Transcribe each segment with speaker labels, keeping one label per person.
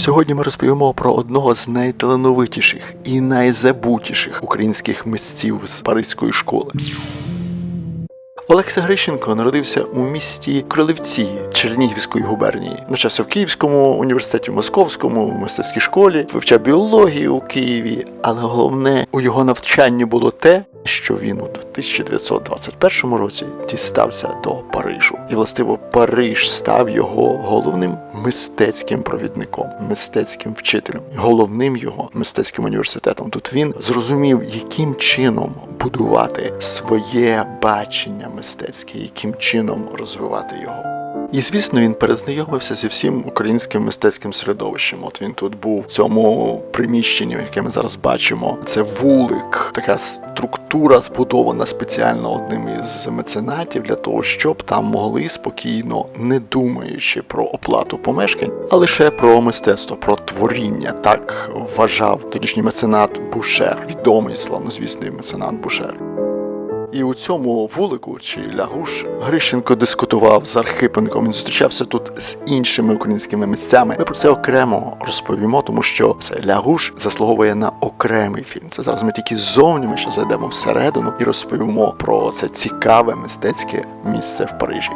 Speaker 1: Сьогодні ми розповімо про одного з найталановитіших і найзабутіших українських митців з Паризької школи. Олекса Грищенко народився у місті Кролевці Чернігівської губернії. Навчався в Київському університеті, Московському, в мистецькій школі, вивчав біологію у Києві. Але головне у його навчанні було те, що він у 1921 році дістався до Парижу. І властиво Париж став його головним мистецьким провідником, мистецьким вчителем, головним його мистецьким університетом. Тут він зрозумів, яким чином будувати своє бачення мистецьке, яким чином розвивати його. І звісно, він перезнайомився зі всім українським мистецьким середовищем. От він тут був в цьому приміщенні, яке ми зараз бачимо. Це вулик, така структура збудована спеціально одним із меценатів для того, щоб там могли спокійно, не думаючи про оплату помешкань, а лише про мистецтво, про творіння. Так вважав тодішній меценат Бушер, відомий славнозвісний меценат Бушер. І у цьому вулику чи лягуш Грищенко дискутував з Архипенком. Він зустрічався тут з іншими українськими місцями. Ми про це окремо розповімо, тому що це лягуш заслуговує на окремий фільм. Це зараз ми тільки ззовні ми ще зайдемо всередину і розповімо про це цікаве мистецьке місце в Парижі.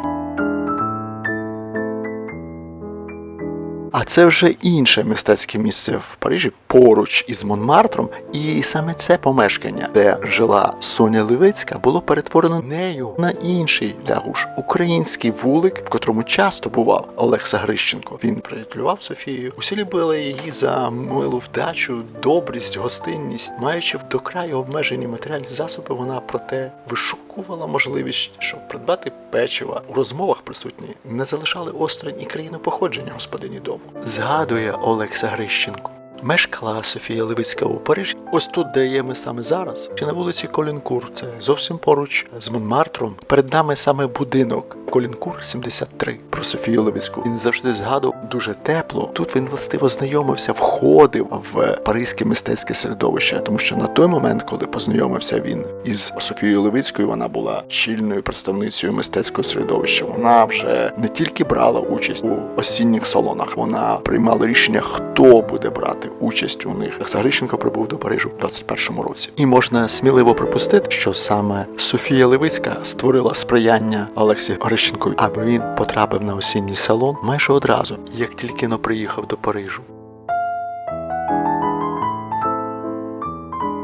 Speaker 1: А це вже інше мистецьке місце в Парижі поруч із Монмартром, і саме це помешкання, де жила Соня Левицька, було перетворено нею на інший лягуш, український вулик, в котрому часто бував Олекса Грищенко. Він приятелював Софією. Усі любили її за милу вдачу, добрість, гостинність, маючи до краю обмежені матеріальні засоби, вона проте вишукувала можливість, щоб придбати печива. У розмовах присутні не залишали осторонь і країну походження господині дому. Згадує Олекса Грищенко. Мешкала Софія Левицька у Парижі. Ось тут, де є ми саме зараз, чи на вулиці Колінкур. Це зовсім поруч з Монмартром. Перед нами саме будинок Колінкур 73 про Софію Левицьку. Він завжди згадував дуже тепло. Тут він властиво знайомився, входив в паризьке мистецьке середовище, тому що на той момент, коли познайомився він із Софією Левицькою, вона була чільною представницею мистецького середовища. Вона вже не тільки брала участь у осінніх салонах, вона приймала рішення, хто буде брати участь у них. Загрищенко прибув до Парижу в 21-му році. І можна сміливо припустити, що саме Софія Левицька створила сприяння Олексі Грищенкові, аби він потрапив на осінній салон майже одразу, як тільки но приїхав до Парижу.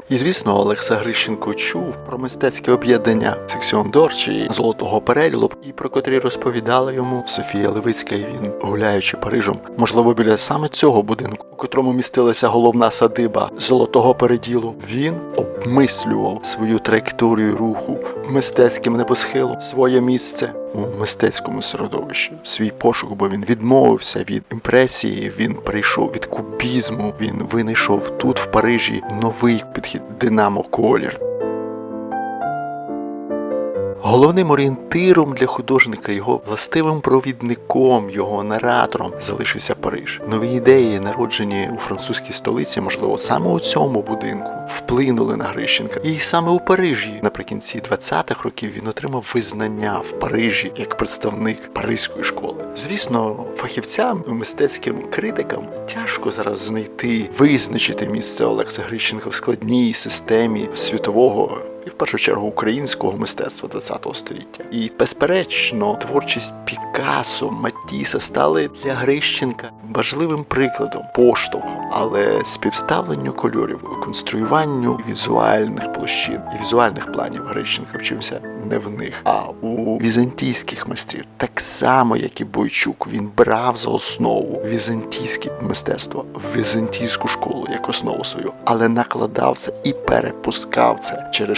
Speaker 1: І звісно, Олекса Грищенко чув про мистецьке об'єднання Сексіон Дор чи Золотого перелілу, і про котрі розповідала йому Софія Левицька, і він, гуляючи Парижем, можливо, біля саме цього будинку, у котрому містилася головна садиба Золотого переділу, він обмислював свою траєкторію руху мистецьким небосхилом, своє місце у мистецькому середовищі, свій пошук, бо він відмовився від імпресії, він прийшов від кубізму, він винайшов тут, в Парижі, новий підхід динамо колір. Головним орієнтиром для художника, його властивим провідником, його наратором залишився Париж. Нові ідеї, народжені у французькій столиці, можливо, саме у цьому будинку, вплинули на Грищенка. І саме у Парижі наприкінці 20-х років він отримав визнання в Парижі як представник паризької школи. Звісно, фахівцям, мистецьким критикам тяжко зараз знайти, визначити місце Олекса Грищенка в складній системі світового і в першу чергу українського мистецтва ХХ століття. І безперечно, творчість Пікассо, Матіса стали для Грищенка важливим прикладом, поштовхом, але співставленню кольорів, конструюванню візуальних площин і візуальних планів Грищенка вчився не в них, а у візантійських майстрів. Так само, як і Бойчук, він брав за основу візантійське мистецтво, візантійську школу як основу свою, але накладав це і перепускав це через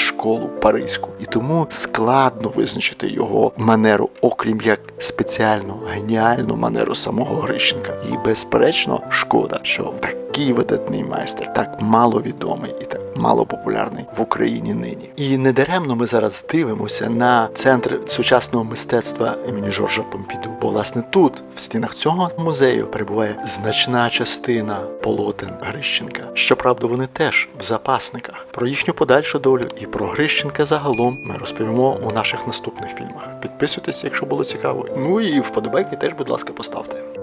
Speaker 1: паризьку. І тому складно визначити його манеру, окрім як спеціальну геніальну манеру самого Грищенка. І безперечно, шкода, що такий видатний майстер, так маловідомий і так мало популярний в Україні нині. І недаремно ми зараз дивимося на центр сучасного мистецтва імені Жоржа Помпіду. Бо власне тут, в стінах цього музею, перебуває значна частина полотен Грищенка. Щоправда, вони теж в запасниках. Про їхню подальшу долю і про Грищенка загалом ми розповімо у наших наступних фільмах. Підписуйтесь, якщо було цікаво. Ну і вподобайки теж, будь ласка, поставте.